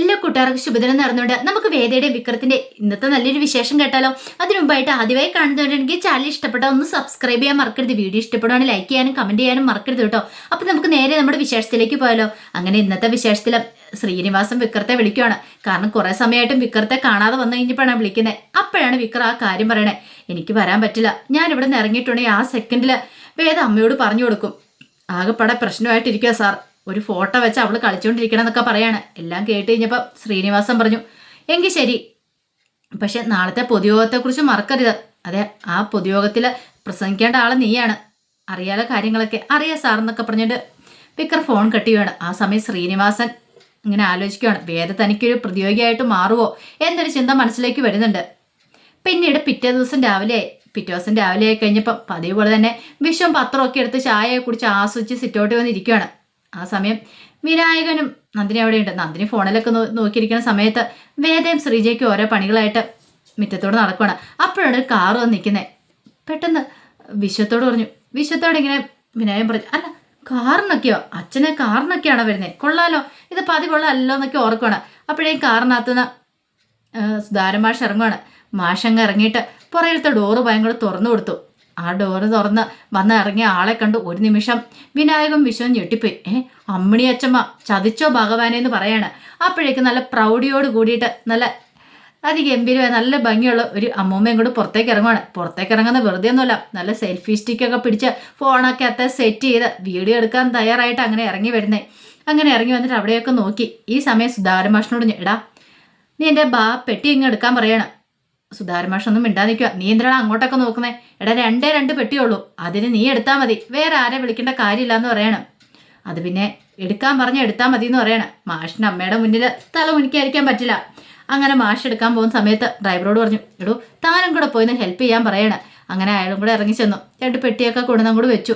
എല്ലാ കൂട്ടുകാർക്കും ശുഭദിനം നടന്നുകൊണ്ട് നമുക്ക് വേദയുടെ വിക്രത്തിന്റെ ഇന്നത്തെ നല്ലൊരു വിശേഷം കേട്ടാലോ? അതിനു മുമ്പായിട്ട് ആദ്യമായി കാണുന്നവരുണ്ടെങ്കിൽ ചാനൽ ഇഷ്ടപ്പെട്ട ഒന്ന് സബ്സ്ക്രൈബ് ചെയ്യാൻ മറക്കരുത്. വീഡിയോ ഇഷ്ടപ്പെടുവാണെങ്കിൽ ലൈക്ക് ചെയ്യാനും കമന്റ് ചെയ്യാനും മറക്കരുത് കേട്ടോ. അപ്പൊ നമുക്ക് നേരെ നമ്മുടെ വിശേഷത്തിലേക്ക് പോയാലോ? അങ്ങനെ ഇന്നത്തെ വിശേഷത്തിൽ ശ്രീനിവാസം വിക്രത്തെ വിളിക്കുകയാണ് കാരണം കുറെ സമയമായിട്ടും വിക്രത്തെ കാണാതെ വന്നു കഴിഞ്ഞപ്പോഴാണ് വിളിക്കുന്നത് അപ്പോഴാണ് വിക്ര ആ കാര്യം പറയണേ. എനിക്ക് വരാൻ പറ്റില്ല. ഞാൻ ഇവിടെ നിന്ന് ഇറങ്ങിയിട്ടുണ്ടെങ്കിൽ ആ സെക്കൻഡിൽ വേദ അമ്മയോട് പറഞ്ഞു കൊടുക്കും. ആകെപ്പാടെ പ്രശ്നമായിട്ടിരിക്കുക സാർ. ഒരു ഫോട്ടോ വെച്ച് അവൾ കളിച്ചുകൊണ്ടിരിക്കണം എന്നൊക്കെ പറയാണ്. എല്ലാം കേട്ട് കഴിഞ്ഞപ്പോൾ ശ്രീനിവാസൻ പറഞ്ഞു എങ്കിൽ ശരി. പക്ഷെ നാളത്തെ പൊതുയോഗത്തെക്കുറിച്ച് മറക്കരുത്. അതെ ആ പൊതുയോഗത്തിൽ പ്രസംഗിക്കേണ്ട ആൾ നീയാണ്. അറിയാലോ കാര്യങ്ങളൊക്കെ. അറിയാം സാർ എന്നൊക്കെ പറഞ്ഞിട്ട് വിക്രം ഫോൺ കട്ടിയാണ് ആ സമയം ശ്രീനിവാസൻ ഇങ്ങനെ ആലോചിക്കുകയാണ് വേദ തനിക്കൊരു പ്രതിയോഗിയായിട്ട് മാറുമോ എന്നൊരു ചിന്ത മനസ്സിലേക്ക് വരുന്നുണ്ട്. പിന്നീട് പിറ്റേ ദിവസം രാവിലെ പിറ്റേ ദിവസം രാവിലെ ആയി കഴിഞ്ഞപ്പോൾ പതിവ് പോലെ തന്നെ വിഷം പത്രമൊക്കെ എടുത്ത് ചായ കുടിച്ച് ആസ്വദിച്ച് സിറ്റോട്ട് വന്നിരിക്കുകയാണ് ആ സമയം വിനായകനും നന്ദിനി അവിടെ അവിടെയുണ്ട്. നന്ദിനി ഫോണിലൊക്കെ നോക്കിയിരിക്കുന്ന സമയത്ത് വേദയും ശ്രീജയ്ക്കും ഓരോ പണികളായിട്ട് മുറ്റത്തോട് നടക്കുകയാണ് അപ്പോഴാണ് ഒരു കാറ് വന്ന് നിൽക്കുന്നത് പെട്ടെന്ന് വിശ്വത്തോട് പറഞ്ഞു. വിശ്വത്തോട് ഇങ്ങനെ വിനായകൻ പറഞ്ഞു അല്ല കാറിനൊക്കെയോ? അച്ഛനെ കാറിനൊക്കെയാണോ വരുന്നത് കൊള്ളാലോ. ഇത് പതി പതിവുള്ളല്ലോ എന്നൊക്കെ ഓർക്കുകയാണ് അപ്പോഴേ കാറിനകത്തുനിന്ന് സുധാരൻ മാഷ് ഇറങ്ങുവാണ്. മാഷങ്ങ ഇറങ്ങിയിട്ട് പുറകിലത്തെ ഡോറ് ഭയങ്കര തുറന്നു കൊടുത്തു. ആ ഡോറ് തുറന്ന് വന്ന് ഇറങ്ങിയ ആളെ കണ്ടു. ഒരു നിമിഷം വിനായകം വിശ്വം ഞെട്ടിപ്പോയി. ഏ അമ്മിണി അച്ചമ്മ ചതിച്ചോ ഭഗവാനെ എന്ന് പറയാണ്. അപ്പോഴേക്ക് നല്ല പ്രൗഢിയോട് കൂടിയിട്ട് നല്ല അതി അതിഗംഭീരമായ നല്ല ഭംഗിയുള്ള ഒരു അമ്മൂമ്മയും കൂടി പുറത്തേക്ക് ഇറങ്ങുവാണ്. പുറത്തേക്ക് ഇറങ്ങുന്ന വെറുതെ ഒന്നുമല്ല. നല്ല സെൽഫി സ്റ്റിക്കൊക്കെ പിടിച്ച് ഫോണൊക്കെ അത്ത സെറ്റ് ചെയ്ത് വീഡിയോ എടുക്കാൻ തയ്യാറായിട്ട് അങ്ങനെ ഇറങ്ങി വരുന്നേ. അങ്ങനെ ഇറങ്ങി വന്നിട്ട് അവിടെയൊക്കെ നോക്കി. ഈ സമയം സുധാകരൻ മാഷിനോട് ഞാൻ, എടാ നീ എന്റെ ബാ പെട്ടി ഇങ്ങ് എടുക്കാൻ പറയണം. സുധാകരൻ മിണ്ടാതിരിക്കുക മിണ്ടാ നീ എന്തിനാണ് അങ്ങോട്ടൊക്കെ നോക്കുന്നേ? എടാ രണ്ടേ രണ്ട് പെട്ടിയുള്ളൂ. അതിന് നീ എടുത്താൽ മതി. വേറെ ആരെ വിളിക്കേണ്ട കാര്യമില്ല എന്ന് പറയണം. അത് പിന്നെ എടുക്കാൻ പറഞ്ഞ എടുത്താൽ മതി എന്ന് പറയണം. മാഷിന് അമ്മയുടെ മുന്നിൽ തല മുനിക്കായിരിക്കാൻ പറ്റില്ല. അങ്ങനെ മാഷ് എടുക്കാൻ പോകുന്ന സമയത്ത് ഡ്രൈവറോട് പറഞ്ഞു എടോ താനും കൂടെ പോയിന്ന് ഹെൽപ്പ് ചെയ്യാൻ പറയണം. അങ്ങനെ അയാളും കൂടെ ഇറങ്ങി ചെന്നു. രണ്ട് പെട്ടിയൊക്കെ കൊണ്ടുവന്നും കൂടെ വെച്ചു.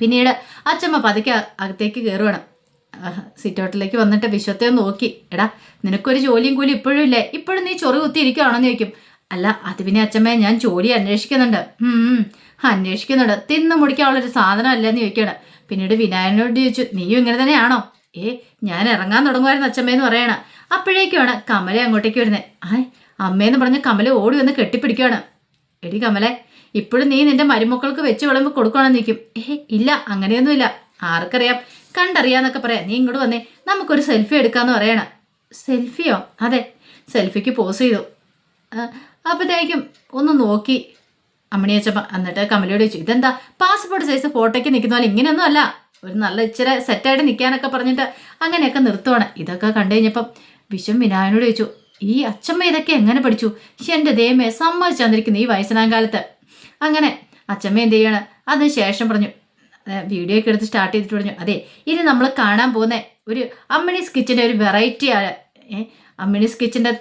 പിന്നീട് അച്ഛമ്മ പതുക്കെ അകത്തേക്ക് കയറുവാണ്. സിറ്റൗട്ടിലേക്ക് വന്നിട്ട് വിശ്വത്തെ നോക്കി. എടാ നിനക്കൊരു ജോലിയും കൂലി ഇപ്പോഴും ഇല്ലേ? ഇപ്പോഴും നീ ചൊറി കുത്തിയിരിക്കുകയാണെന്ന് ചോദിക്കും. അല്ല അത് പിന്നെ അച്ഛമ്മയെ ഞാൻ ജോലി അന്വേഷിക്കുന്നുണ്ട്. അന്വേഷിക്കുന്നുണ്ട്. തിന്നു മുടിക്കാനുള്ളൊരു സാധനം അല്ലെന്ന് ചോദിക്കണം. പിന്നീട് വിനായകനോട് ചോദിച്ചു നീയും ഇങ്ങനെ തന്നെയാണോ? ഏ ഞാൻ ഇറങ്ങാൻ തുടങ്ങുമായിരുന്നു അച്ഛമ്മയെന്ന് പറയണ. അപ്പോഴേക്കുമാണ് കമല അങ്ങോട്ടേക്ക് വരുന്നത്. ആയ് അമ്മയെന്ന് പറഞ്ഞ് കമല ഓടി വന്ന് കെട്ടിപ്പിടിക്കുകയാണ് എടി കമലെ ഇപ്പോഴും നീ നിന്റെ മരുമക്കൾക്ക് വെച്ച് വിളമ്പ് കൊടുക്കണമെന്ന് നിൽക്കും ഏ ഇല്ല അങ്ങനെയൊന്നുമില്ല. ആർക്കറിയാം? കണ്ടറിയാന്നൊക്കെ പറയാം. നീ ഇങ്ങോട്ട് വന്നേ. നമുക്കൊരു സെൽഫി എടുക്കാന്ന് പറയണം. സെൽഫിയോ അതെ. സെൽഫിക്ക് പോസ് ചെയ്തു. അപ്പോഴത്തേക്കും ഒന്ന് നോക്കി. അമ്മണിയച്ചപ്പ എന്നിട്ട് കമലയോട് ചോദിച്ചു ഇതെന്താ? പാസ്പോർട്ട് സൈസ് ഫോട്ടോയ്ക്ക് നിൽക്കുന്ന പോലെ ഇങ്ങനെയൊന്നും അല്ല. ഒരു നല്ല ഇച്ചിരി സെറ്റായിട്ട് നിൽക്കാനൊക്കെ പറഞ്ഞിട്ട് അങ്ങനെയൊക്കെ നിർത്തുവാണ്. ഇതൊക്കെ കണ്ടു കഴിഞ്ഞപ്പം വിശ്വം വിനായനോട് ചോദിച്ചു ഈ അച്ഛമ്മ ഇതൊക്കെ എങ്ങനെ പഠിച്ചു? എന്റെ ദൈവമേ സമ്മതിച്ചു തന്നിരിക്കുന്നു ഈ വയസ്സനാം കാലത്ത്. അങ്ങനെ അച്ഛമ്മ എന്ത് ചെയ്യാണ്? അതിന് ശേഷം പറഞ്ഞു വീഡിയോ ഒക്കെ എടുത്ത് സ്റ്റാർട്ട് ചെയ്തിട്ട് പറഞ്ഞു അതെ ഇനി നമ്മൾ കാണാൻ പോകുന്ന ഒരു അമ്മിണീസ് കിച്ചന്റെ ഒരു വെറൈറ്റിയാണ് അമ്മിണീസ് കിച്ചന്റെ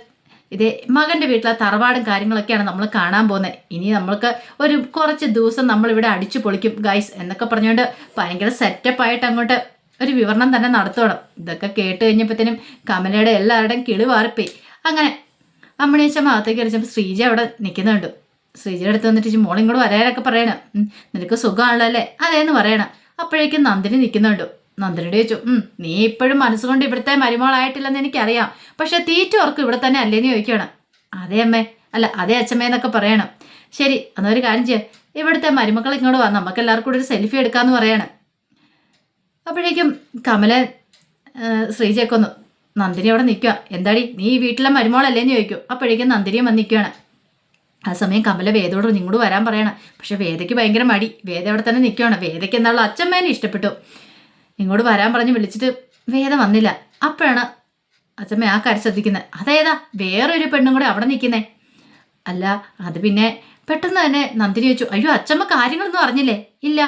ഇത് മകന്റെ വീട്ടിലെ തറവാടും കാര്യങ്ങളൊക്കെയാണ് നമ്മൾ കാണാൻ പോകുന്നത്. ഇനി നമ്മൾക്ക് ഒരു കുറച്ച് ദിവസം നമ്മളിവിടെ അടിച്ചു പൊളിക്കും ഗൈസ് എന്നൊക്കെ പറഞ്ഞുകൊണ്ട് ഭയങ്കര സെറ്റപ്പായിട്ട് അങ്ങോട്ട് ഒരു വിവരണം തന്നെ നടത്തണം. ഇതൊക്കെ കേട്ട് കഴിഞ്ഞപ്പോഴത്തേനും കമലയുടെ എല്ലാവരുടെയും കിളി അങ്ങനെ അമ്മണീച്ച അകത്തേക്ക് അടിച്ചപ്പോൾ ശ്രീജ അവിടെ നിൽക്കുന്നുണ്ട്. ശ്രീജയുടെ അടുത്ത് വന്നിട്ട് "ഇജ്ജ് ഇങ്ങോട്ട് വരാനൊക്കെ പറയണം. നിനക്ക് സുഖമാണല്ലോ അല്ലേ? അതേന്ന് പറയണം. അപ്പോഴേക്കും നന്ദിനി നിൽക്കുന്നുണ്ട്. നന്ദിനിയുടെ ചോദിച്ചു നീ ഇപ്പോഴും മനസ്സുകൊണ്ട് ഇവിടുത്തെ മരുമോളായിട്ടില്ലെന്ന് എനിക്കറിയാം. പക്ഷെ തീറ്റ ഓർക്ക് ഇവിടെ തന്നെ അല്ലേന്ന് ചോദിക്കണം അതേ അമ്മേ. അല്ല അതേ അച്ഛമ്മേ എന്നൊക്കെ പറയണം. ശരി അന്നൊരു കാര്യം ചെയ്യാം. ഇവിടുത്തെ മരുമക്കൾ ഇങ്ങോട്ട് വാ നമുക്ക് എല്ലാവർക്കും കൂടി ഒരു സെൽഫി എടുക്കാമെന്ന് പറയണം. അപ്പോഴേക്കും കമല ശ്രീജയൊക്കെ ഒന്ന് നന്ദിനി അവിടെ നിൽക്കുക എന്താടി നീ വീട്ടിലെ മരുമോളല്ലേന്ന് ചോദിക്കും. അപ്പോഴേക്കും നന്ദിനിയും വന്ന് നിൽക്കുകയാണ് ആ സമയം കമല വേദയോട് നിങ്ങോട് വരാൻ പറയണം. പക്ഷെ വേദയ്ക്ക് ഭയങ്കര മടി. വേദ അവിടെ തന്നെ നിൽക്കുകയാണ് വേദയ്ക്ക് എന്താണല്ലോ അച്ഛമ്മേനെ ഇഷ്ടപ്പെട്ടു. ഇങ്ങോട്ട് വരാൻ പറഞ്ഞ് വിളിച്ചിട്ട് വേദ വന്നില്ല. അപ്പോഴാണ് അച്ഛമ്മ ആ കാര്യം ശ്രദ്ധിക്കുന്നത്. അതേതാ? വേറൊരു പെണ്ണും കൂടെ അവിടെ നിൽക്കുന്നേ. അല്ല അത് പിന്നെ പെട്ടെന്ന് തന്നെ നന്ദിനി ചോദിച്ചു അയ്യോ അച്ഛമ്മ കാര്യങ്ങളൊന്നും അറിഞ്ഞില്ലേ? ഇല്ല.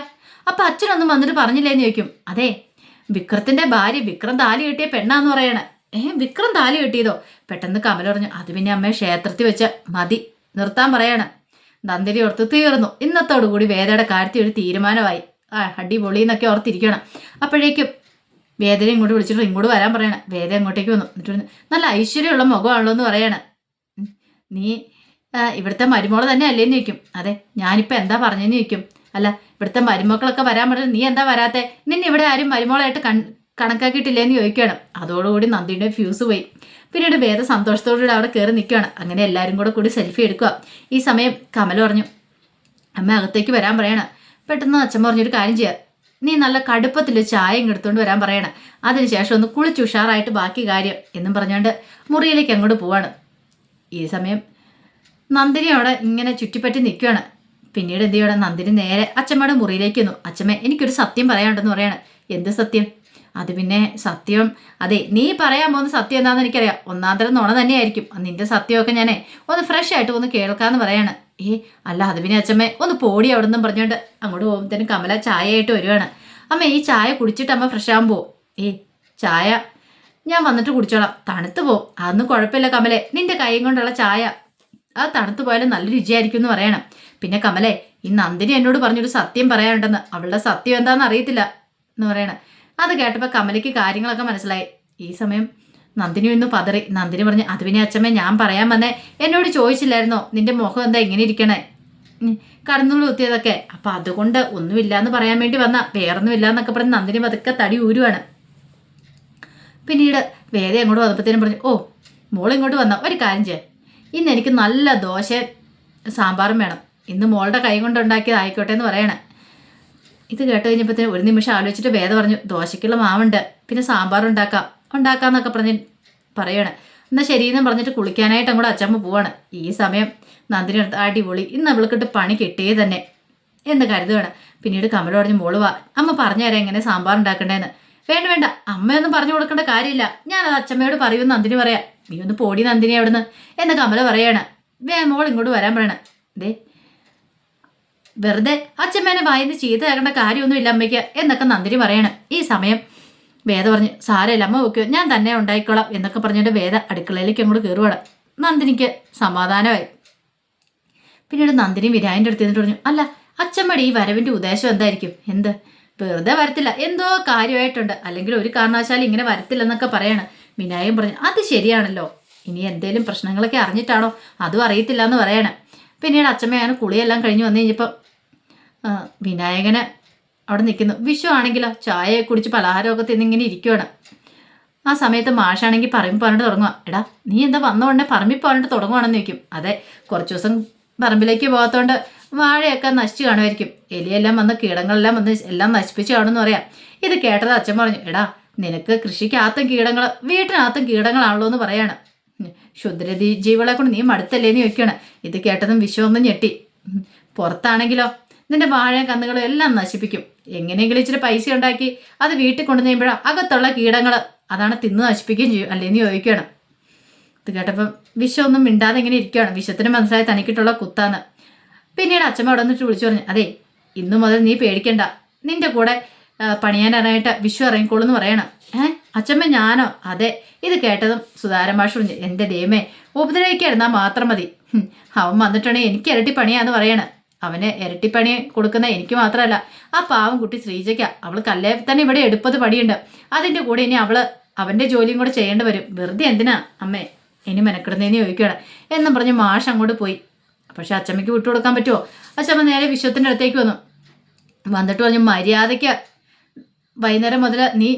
അപ്പൊ അച്ഛനൊന്നും വന്നിട്ട് പറഞ്ഞില്ലേന്ന് ചോദിക്കും. അതെ വിക്രത്തിന്റെ ഭാര്യ വിക്രം താലി കിട്ടിയ പെണ്ണാന്ന് പറയണേ. ഏഹ് വിക്രം താലി കിട്ടിയതോ? പെട്ടെന്ന് കമല പറഞ്ഞു അത് പിന്നെ അമ്മയെ ക്ഷേത്രത്തിൽ വെച്ച മതി. നിർത്താൻ പറയാണ്. നന്ദിനി ഓർത്ത് തീർന്നു. ഇന്നത്തോടുകൂടി വേദയുടെ കാര്യത്തിൽ ഒരു തീരുമാനമായി. ആ അടിപൊളി എന്നൊക്കെ ഓർത്തിരിക്കണം. അപ്പോഴേക്കും വേദന ഇങ്ങോട്ട് വിളിച്ചിട്ട് ഇങ്ങോട്ട് വരാൻ പറയണം. വേദ ഇങ്ങോട്ടേക്ക് വന്നു. എന്നിട്ട് നല്ല ഐശ്വര്യമുള്ള മുഖമാണല്ലോ എന്ന് പറയണ നീ ഇവിടുത്തെ മരുമോൾ തന്നെ അല്ലേന്ന് ചോദിക്കും. അതെ ഞാനിപ്പോൾ എന്താ പറഞ്ഞെന്ന് ചോദിക്കും? അല്ല ഇവിടുത്തെ മരുമക്കളൊക്കെ വരാൻ പറഞ്ഞാൽ നീ എന്താ വരാത്തെ? നിന്നെ ഇവിടെ ആരും മരുമോളായിട്ട് കൺ കണക്കാക്കിയിട്ടില്ലേന്ന് ചോദിക്കുകയാണ്. അതോടുകൂടി നന്ദിയുടെ ഫ്യൂസ് പോയി. പിന്നീട് വേദ സന്തോഷത്തോടുകൂടി അവിടെ കയറി നിൽക്കുകയാണ്. അങ്ങനെ എല്ലാവരും കൂടെ കൂടി സെൽഫി എടുക്കുക. ഈ സമയം കമൽ പറഞ്ഞു അമ്മ അകത്തേക്ക് വരാൻ പറയണം. പെട്ടെന്ന് അച്ഛൻ പറഞ്ഞൊരു കാര്യം ചെയ്യുക നീ നല്ല കടുപ്പത്തിൽ ചായ എടുത്തുകൊണ്ട് വരാൻ പറയണം. അതിനുശേഷം ഒന്ന് കുളിച്ച് ഉഷാറായിട്ട് ബാക്കി കാര്യം എന്നും പറഞ്ഞുകൊണ്ട് മുറിയിലേക്ക് അങ്ങോട്ട് പോവാണ്. ഈ സമയം നന്ദിനി അവിടെ ഇങ്ങനെ ചുറ്റിപ്പറ്റി നിൽക്കുകയാണ്. പിന്നീട് എന്ത് ചെയ്യണം? നന്ദിനി നേരെ അച്ഛമ്മയുടെ മുറിയിലേക്ക് വന്നു അച്ഛമ്മ എനിക്കൊരു സത്യം പറയാനുണ്ടെന്ന് പറയാണ്. എന്ത് സത്യം? അത് പിന്നെ സത്യം. അതെ നീ പറയാൻ പോകുന്ന സത്യം എന്താണെന്ന് എനിക്കറിയാം. ഒന്നാം തരം നുണ തന്നെയായിരിക്കും. നിന്റെ സത്യമൊക്കെ ഞാനേ ഒന്ന് ഫ്രഷ് ആയിട്ട് ഒന്ന് കേൾക്കാന്ന് പറയാണ്. ഏ അല്ല അത് പിന്നെ അച്ഛമ്മേ ഒന്ന് പോടി അവിടെ നിന്നും പറഞ്ഞുകൊണ്ട് അങ്ങോട്ട് പോകുമ്പോഴത്തേനും കമല ചായ ആയിട്ട് വരുവാണ്. അമ്മ ഈ ചായ കുടിച്ചിട്ട് അമ്മ ഫ്രഷ് ആകുമ്പോൾ ഏ ചായ? ഞാൻ വന്നിട്ട് കുടിച്ചോളാം. തണുത്ത് പോവും അതൊന്നും കുഴപ്പമില്ല കമലെ. നിന്റെ കൈയും കൊണ്ടുള്ള ചായ. അത് തണുത്ത് പോയാലും നല്ല രുചിയായിരിക്കും എന്ന് പറയണം. പിന്നെ കമലെ ഈ നന്ദിനി എന്നോട് പറഞ്ഞൊരു സത്യം പറയാനുണ്ടെന്ന്. അവളുടെ സത്യം എന്താണെന്ന് അറിയത്തില്ല എന്ന് പറയണം. അത് കേട്ടപ്പോൾ കമലിക്ക് കാര്യങ്ങളൊക്കെ മനസ്സിലായി. ഈ സമയം നന്ദിനി ഒന്ന് പതറി. നന്ദിനി പറഞ്ഞു അത് പിന്നെ അച്ഛമ്മ ഞാൻ പറയാൻ വന്നേ. എന്നോട് ചോദിച്ചില്ലായിരുന്നോ? നിന്റെ മുഖം എന്താ ഇങ്ങനെ ഇരിക്കണേ? കടന്നുള്ളി കുത്തിയതൊക്കെ. അപ്പൊ അതുകൊണ്ട് ഒന്നുമില്ല എന്ന് പറയാൻ വേണ്ടി വന്ന വേറൊന്നുമില്ല എന്നൊക്കെ പറഞ്ഞ് നന്ദിനി പതുക്കെ തടി ഊരുവാണ്. പിന്നീട് വേദ അങ്ങോട്ട് വന്നപ്പോഴത്തേനും പറഞ്ഞു ഓ മോൾ ഇങ്ങോട്ട് വന്ന. ഒരു കാര്യം ചെയ്യാം. ഇന്ന് എനിക്ക് നല്ല ദോശ സാമ്പാറും വേണം. ഇന്ന് മോളുടെ കൈ കൊണ്ട് ഉണ്ടാക്കിയത് ആയിക്കോട്ടെ എന്ന് പറയണേ. ഇത് കേട്ട് കഴിഞ്ഞപ്പോൾ ഒരു നിമിഷം ആലോചിച്ചിട്ട് വേദ പറഞ്ഞു ദോശയ്ക്കുള്ള മാവുണ്ട് പിന്നെ സാമ്പാർ ഉണ്ടാക്കാം ഉണ്ടാക്കാന്നൊക്കെ പറഞ്ഞ് പറയണേ. എന്നാൽ ശരിയെന്ന് പറഞ്ഞിട്ട് കുളിക്കാനായിട്ട് അങ്ങോട്ട് അച്ചമ്മ പോവാണ്. ഈ സമയം നന്ദിനി അടുത്ത് അടിപൊളി ഇന്ന് അവൾക്കിട്ട് പണി കിട്ടിയേ തന്നെ എന്ന് കരുതുകയാണ് പിന്നീട് കമല പറഞ്ഞു മോളുവാ അമ്മ പറഞ്ഞു തരാം എങ്ങനെ സാമ്പാർ ഉണ്ടാക്കണ്ടേന്ന്. വേണ്ട വേണ്ട അമ്മയൊന്നും പറഞ്ഞു കൊടുക്കേണ്ട കാര്യമില്ല. ഞാൻ അത് അച്ഛമ്മയോട് പറയുമെന്ന് നന്ദിനി പറയാം. നീ ഒന്ന് പോടി നന്ദിനി അവിടുന്ന് എന്ന് കമല പറയാണ്. വേ മോൾ ഇങ്ങോട്ട് വരാൻ പറയണേ. ദേ വെറുതെ അച്ഛമ്മേനെ വായിന്ന് ചീത്ത കാര്യമൊന്നും ഇല്ല അമ്മയ്ക്ക് എന്നൊക്കെ നന്ദിനി പറയണം. ഈ സമയം വേദ പറഞ്ഞു സാരമില്ല അമ്മ നോക്കിയോ? ഞാൻ തന്നെ ഉണ്ടായിക്കോളാം എന്നൊക്കെ പറഞ്ഞിട്ട് വേദ അടുക്കളയിലേക്ക് അങ്ങോട്ട് കയറുവാണ്. നന്ദിനിക്ക് സമാധാനമായി. പിന്നീട് നന്ദിനി വിരായന്റെ അടുത്ത് എന്നിട്ട് പറഞ്ഞു അല്ല അച്ഛമ്മയുടെ ഈ വരവിന്റെ ഉദ്ദേശം എന്തായിരിക്കും? എന്ത്? വെറുതെ വരത്തില്ല. എന്തോ കാര്യമായിട്ടുണ്ട്. അല്ലെങ്കിൽ ഒരു കാരണവശാലും ഇങ്ങനെ വരത്തില്ലെന്നൊക്കെ പറയാണ്. വിനായകൻ പറഞ്ഞു അത് ശരിയാണല്ലോ. ഇനി എന്തേലും പ്രശ്നങ്ങളൊക്കെ അറിഞ്ഞിട്ടാണോ? അതും അറിയത്തില്ല എന്ന് പറയണം. പിന്നീട് അച്ഛമ്മയാണ് കുളിയെല്ലാം കഴിഞ്ഞ് വന്നു കഴിഞ്ഞപ്പോൾ വിനായകന് അവിടെ നിൽക്കുന്നു. വിഷു ആണെങ്കിലോ? ചായ കുടിച്ച് പലഹാരമൊക്കെ തിന്നിങ്ങനെ ഇരിക്കുവാണ്. ആ സമയത്ത് മാഷാണെങ്കിൽ പറമ്പിൽ പറഞ്ഞിട്ട് തുടങ്ങുക എടാ നീ എന്താ വന്നോണ്ടേ? പറമ്പിൽ പറഞ്ഞിട്ട് തുടങ്ങുവാണെന്ന് ചോദിക്കും. അതെ കുറച്ച് ദിവസം പറമ്പിലേക്ക് പോകാത്തതുകൊണ്ട് വാഴയൊക്കെ നശിച്ചു കാണുമായിരിക്കും. എലിയെല്ലാം വന്ന് കീടങ്ങളെല്ലാം വന്ന് എല്ലാം നശിപ്പിച്ചു കാണുമെന്ന് പറയാം. ഇത് കേട്ടത് അച്ഛൻ പറഞ്ഞു എടാ നിനക്ക് കൃഷിക്കകത്തും കീടങ്ങൾ വീട്ടിനകത്തും കീടങ്ങളാണല്ലോ എന്ന് പറയാണ്. ക്ഷുദ്രജീ ജീവികളെ കൊണ്ട് നീ മടുത്തല്ലേ? എന്ന് ചോദിക്കണം ഇത് കേട്ടതും വിശ്വമൊന്നും ഞെട്ടി. പുറത്താണെങ്കിലോ? നിന്റെ വാഴ കന്നുകളും എല്ലാം നശിപ്പിക്കും. എങ്ങനെയെങ്കിലും ഇച്ചിരി പൈസ ഉണ്ടാക്കി അത് വീട്ടിൽ കൊണ്ടു അകത്തുള്ള കീടങ്ങൾ അതാണ് തിന്ന് നശിപ്പിക്കുകയും ചെയ്യും. അല്ലേന്ന് ചോദിക്കണം ഇത് കേട്ടപ്പം വിഷമൊന്നും മിണ്ടാതെ ഇങ്ങനെ ഇരിക്കുകയാണ്. വിഷത്തിന് മനസ്സിലായി തനിക്കിട്ടുള്ള കുത്താന്ന്. പിന്നീട് അച്ഛമ്മ അവിടെ വന്നിട്ട് വിളിച്ചു പറഞ്ഞു അതെ ഇന്നു മുതൽ നീ പേടിക്കണ്ട. നിന്റെ കൂടെ പണിയാനായിട്ട് വിഷു ഇറങ്ങിക്കോളൂ എന്ന് പറയണം. ഏഹ് അച്ഛമ്മ ഞാനോ? അതെ ഇത് കേട്ടതും സുധാരൻ ഭാഷ പറഞ്ഞു എന്റെ ദൈവമേ ഉപദ്രവിക്കായിരുന്നാ മാത്രം മതി. അവൻ വന്നിട്ടുണ്ടെങ്കിൽ എനിക്ക് ഇരട്ടി പണിയാന്ന് പറയണ. അവന് ഇരട്ടിപ്പണി കൊടുക്കുന്ന എനിക്ക് മാത്രമല്ല ആ പാവം കുട്ടി ശ്രീജയ്ക്ക. അവൾ കല്ലേ തന്നെ ഇവിടെ എടുപ്പത് പണിയുണ്ട് അതിന്റെ കൂടെ ഇനി അവൾ അവന്റെ ജോലിയും കൂടെ ചെയ്യേണ്ടി വരും. വെറുതെ എന്തിനാ? അമ്മേ ഇനി മെനക്കിടുന്നതെന്ന് ചോദിക്കുകയാണ്. എന്നും പറഞ്ഞ് മാഷ് അങ്ങോട്ട് പോയി. പക്ഷെ അച്ചമ്മയ്ക്ക് വിട്ടുകൊടുക്കാൻ പറ്റുമോ അച്ചമ്മ നേരെ വിശ്വത്തിന്റെ അടുത്തേക്ക് വന്നു. വന്നിട്ട് പറഞ്ഞു മര്യാദയ്ക്ക് വൈകുന്നേരം മുതൽ നീ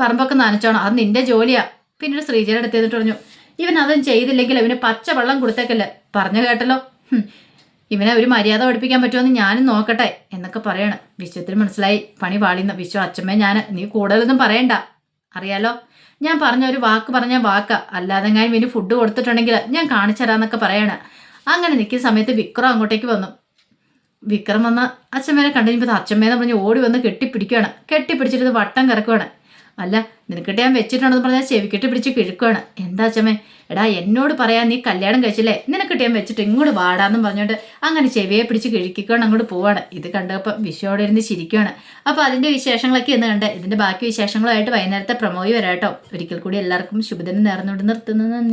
പറമ്പൊക്കെ നനച്ചോണം. അത് നിന്റെ ജോലിയാ. പിന്നീട് ശ്രീജയുടെ അടുത്ത് എന്നിട്ട് പറഞ്ഞു ഇവൻ അതും ചെയ്തില്ലെങ്കിൽ അവന് പച്ച വെള്ളം കൊടുത്തേക്കല്ലേ? പറഞ്ഞു കേട്ടല്ലോ. ഇവനെ ഒരു മര്യാദ പഠിപ്പിക്കാൻ പറ്റുമെന്ന് ഞാനും നോക്കട്ടെ എന്നൊക്കെ പറയണം. വിശ്വത്തിന് മനസ്സിലായി. പണി പാളിന്ന് വിശ്വ അച്ഛമ്മേ ഞാൻ നീ കൂടുതലൊന്നും പറയണ്ട. അറിയാലോ? ഞാൻ പറഞ്ഞ ഒരു വാക്ക് പറഞ്ഞ വാക്ക്. അല്ലാതെ ഞാൻ ഇവന് ഫുഡ് കൊടുത്തിട്ടുണ്ടെങ്കിൽ ഞാൻ കാണിച്ചു തരാന്നൊക്കെ പറയണ. അങ്ങനെ നിൽക്കുന്ന സമയത്ത് വിക്രം അങ്ങോട്ടേക്ക് വന്നു. വിക്രം വന്ന് അച്ഛമ്മേനെ കണ്ടു കഴിഞ്ഞപ്പോൾ അച്ഛമ്മേനെ പറഞ്ഞ് ഓടി വന്ന് കെട്ടിപ്പിടിക്കുകയാണ് കെട്ടിപ്പിടിച്ചിട്ട് വട്ടം കറക്കുവാണ്. അല്ല നിനക്കിട്ട് ഞാൻ വെച്ചിട്ടുണ്ടെന്ന് പറഞ്ഞാൽ ചെവിക്കിട്ട് പിടിച്ച് കിഴക്കുവാണ് എന്താ ചമ്മേ എടാ എന്നോട് പറയാൻ നീ കല്യാണം കഴിച്ചില്ലേ? നിനക്കിട്ട് ഞാൻ വെച്ചിട്ട് ഇങ്ങോട്ട് വാടാന്നും പറഞ്ഞുകൊണ്ട് അങ്ങനെ ചെവിയെ പിടിച്ച് കിഴക്കിക്കൊണ്ട് അങ്ങോട്ട് പോവാണ്. ഇത് കണ്ടപ്പോൾ വിഷയോടെ ഇരുന്ന് ചിരിക്കുകയാണ് അപ്പോൾ അതിന്റെ വിശേഷങ്ങളൊക്കെ ഇന്ന് കണ്ട് ഇതിന്റെ ബാക്കി വിശേഷങ്ങളുമായിട്ട് വൈകുന്നേരത്തെ പ്രമോയി വരാട്ടോ. ഒരിക്കൽ കൂടി എല്ലാവർക്കും ശുഭദിനം നേർന്നുകൊണ്ട് നിർത്തുന്നു. നന്ദി.